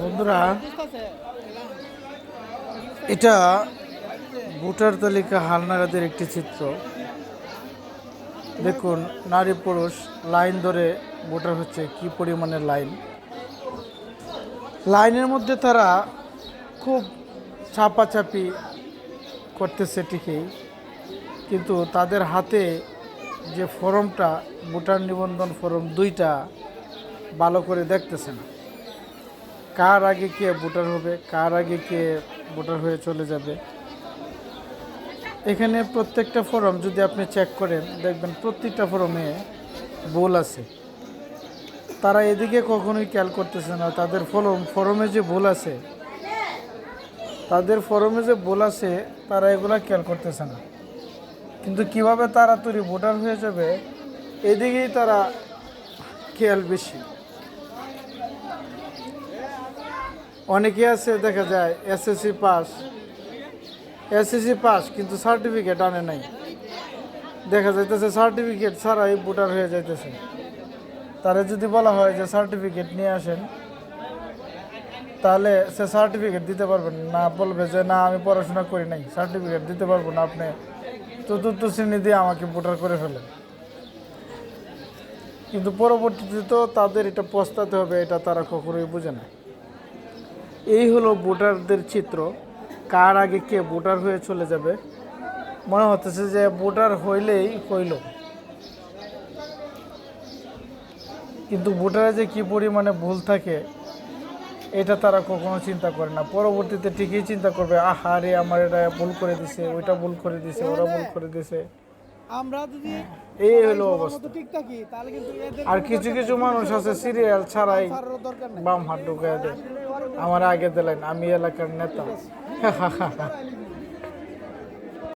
বন্ধুরা, এটা ভোটার তালিকা হালনাগাদের একটি চিত্র। দেখুন, নারী পুরুষ লাইন ধরে ভোটার হচ্ছে, কি পরিমাণের লাইন? লাইনের মধ্যে তারা খুব চাপাচাপি করতেছে ঠিকই, কিন্তু তাদের হাতে যে ফর্মটা, ভোটার নিবন্ধন ফর্ম দুইটা ভালো করে দেখতেছে না। কার আগে কে ভোটার হবে, কার আগে কে ভোটার হয়ে চলে যাবে? এখানে প্রত্যেকটা ফর্ম যদি আপনি চেক করেন, দেখবেন প্রত্যেকটা ফর্মে ভুল আছে। তারা এদিকে কখনোই খেয়াল করতেছে না, তাদের ফরম, ফরমে যে ভুল আছে, তাদের ফরমে যে ভুল আছে, তারা এগুলা খেয়াল করতেছে না। কিন্তু কীভাবে তারা তৈরি ভোটার হয়ে যাবে, এদিকেই তারা খেয়াল বেশি। অনেকে আছে, দেখা যায় এসএসসি পাস এসএসসি পাস কিন্তু সার্টিফিকেট আনে নাই। দেখা যাইতেছে সার্টিফিকেট ছাড়াই ভোটার হয়ে যাইতেছে। তারা যদি বলা হয় যে সার্টিফিকেট নিয়ে আসেন, তাহলে সে সার্টিফিকেট দিতে পারবেন না। বলবে যে, না, আমি পড়াশোনা করি নাই। সার্টিফিকেট দিতে পারব না। আপনি চতুর্থ শ্রেণি দিয়ে আমাকে ভোটার করে ফেলেন। কিন্তু পরবর্তীতে তো তাদের এটা পস্তাতে হবে, এটা তারা কখনোই বোঝে না। এই হলো ভোটারদের চিত্র। কার আগে কে ভোটার হয়ে চলে যাবে? মনে হতেছে যে ভোটার হইলেই হইল। কিন্তু ভোটারে যে কি পরিমাণে ভুল থাকে, এটা তারা কখনো চিন্তা করে না। পরবর্তীতে ঠিকই চিন্তা করবে, আহা রে, আমার এটা ভুল করে দিছে, ওইটা ভুল করে দিছে, ওরা ভুল করে দিছে। আমরা যদি এই হলো অবস্থা। ঠিক থাকি তাহলে কিন্তু আর কিছু কিছু মানুষ আছে সিরিয়াল ছাড়াই বাম হাত ঢুকায় দেয়। আমার আগে দিলেন আমি এলাকার নেতা।